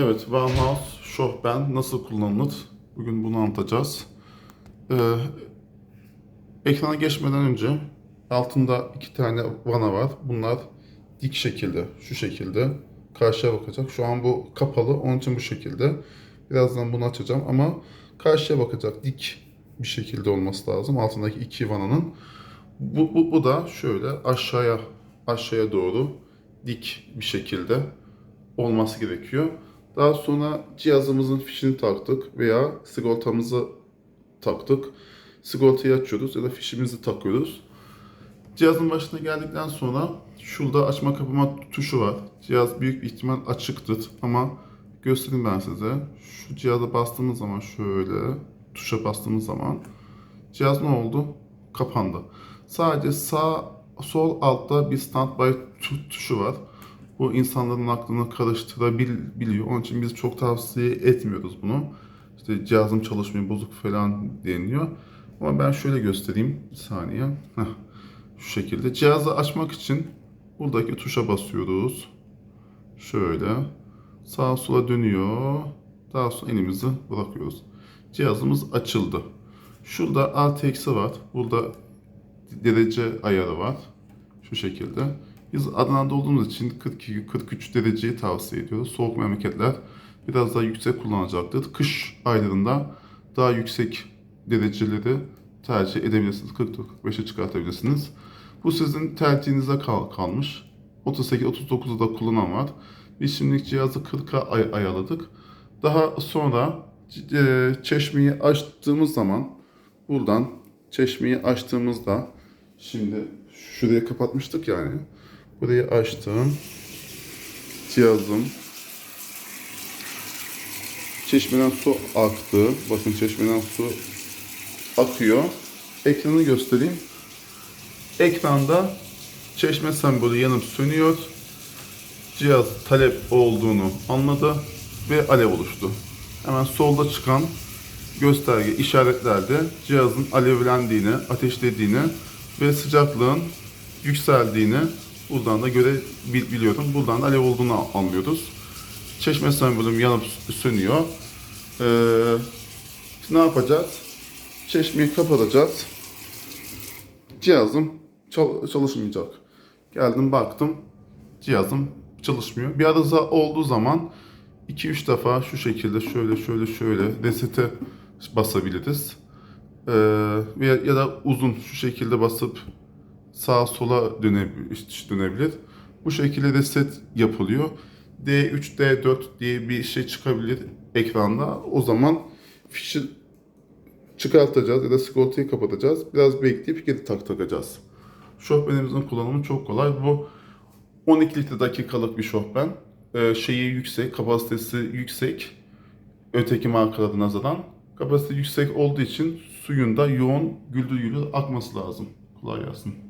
Evet, Warhouse Shohben nasıl kullanılır? Bugün bunu anlatacağız. Ee, ekrana geçmeden önce altında iki tane vana var. Bunlar dik şekilde, şu şekilde karşıya bakacak. Şu an bu kapalı, onun için bu şekilde. Birazdan bunu açacağım ama karşıya bakacak, dik bir şekilde olması lazım. Altındaki iki vananın. Bu, bu, bu da şöyle aşağıya aşağıya doğru dik bir şekilde olması gerekiyor. Daha sonra cihazımızın fişini taktık veya sigortamızı taktık. Sigortayı açıyoruz ya da fişimizi takıyoruz. Cihazın başına geldikten sonra şurada açma kapama tuşu var. Cihaz büyük bir ihtimal açıktır ama göstereyim ben size. Şu cihaza bastığımız zaman şöyle tuşa bastığımız zaman cihaz ne oldu? Kapandı. Sadece sağ sol altta bir standby tu- tuşu var. Bu insanların aklını karıştırabiliyor. Onun için biz çok tavsiye etmiyoruz bunu. İşte cihazım çalışmıyor, bozuk falan deniliyor. Ama ben şöyle göstereyim. Bir saniye. Heh. Şu şekilde. Cihazı açmak için buradaki tuşa basıyoruz. Şöyle. Sağa sola dönüyor. Daha sonra elimizi bırakıyoruz. Cihazımız açıldı. Şurada alt eksi var. Burada derece ayarı var. Şu şekilde. Biz Adana'da olduğumuz için 42-43 dereceyi tavsiye ediyoruz. Soğuk memleketler biraz daha yüksek kullanacaktır. Kış aylarında daha yüksek dereceleri tercih edebilirsiniz. 40-45'e çıkartabilirsiniz. Bu sizin tercihinize kal- kalmış. 38-39'u da kullanan var. Biz şimdilik cihazı 40'a ay- ayarladık. Daha sonra e, çeşmeyi açtığımız zaman buradan çeşmeyi açtığımızda şimdi şurayı kapatmıştık yani. Burayı açtım. Cihazım çeşmeden su aktı. Bakın çeşmeden su akıyor. Ekranı göstereyim. Ekranda çeşme sembolü yanıp sönüyor. Cihaz talep olduğunu anladı ve alev oluştu. Hemen solda çıkan gösterge işaretlerde cihazın alevlendiğini, ateşlediğini ve sıcaklığın yükseldiğini buradan da görebiliyorum. Buradan da alev olduğunu anlıyoruz. Çeşme sembolüm yanıp sönüyor. Ee, ne yapacağız? Çeşmeyi kapatacağız. Cihazım çal- çalışmayacak. Geldim baktım cihazım çalışmıyor. Bir arıza olduğu zaman 2-3 defa şu şekilde şöyle şöyle şöyle resete basabiliriz. Ee, ya da uzun şu şekilde basıp sağa sola dönebilir, dönebilir. Bu şekilde reset yapılıyor. D3, D4 diye bir şey çıkabilir ekranda. O zaman fişi çıkartacağız ya da sigortayı kapatacağız. Biraz bekleyip geri tak takacağız. Şofbenimizin kullanımı çok kolay. Bu 12 litre dakikalık bir şofben. Ee, şeyi yüksek, kapasitesi yüksek. Öteki markalara nazaran. Kapasite yüksek olduğu için suyun da yoğun güldür güldür akması lazım. Kolay gelsin.